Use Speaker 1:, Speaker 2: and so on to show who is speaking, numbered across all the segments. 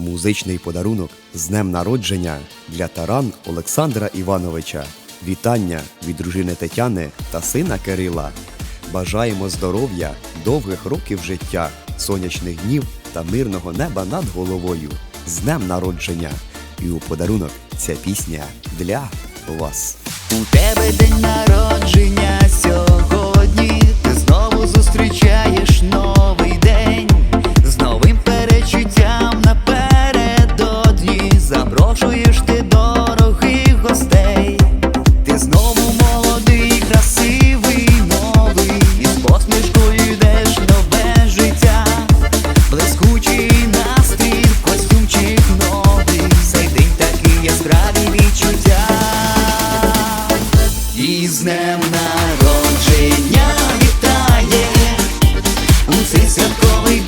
Speaker 1: Музичний подарунок з днем народження для Таран Олександра Івановича. Вітання від дружини Тетяни та сина Кирила. Бажаємо здоров'я, довгих років життя, сонячних днів та мирного неба над головою. З днем народження! І у подарунок ця пісня для вас.
Speaker 2: У тебе день народження І з днем народження вітає. Цей святковий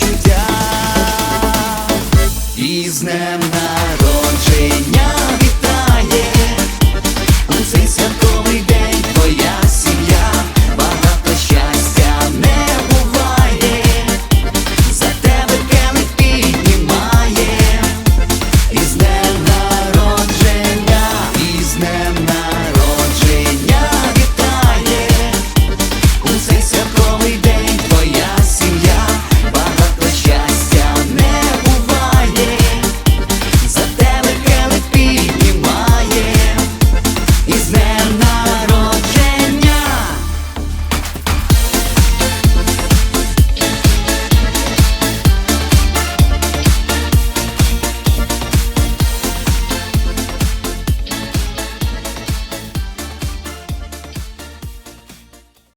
Speaker 2: you down.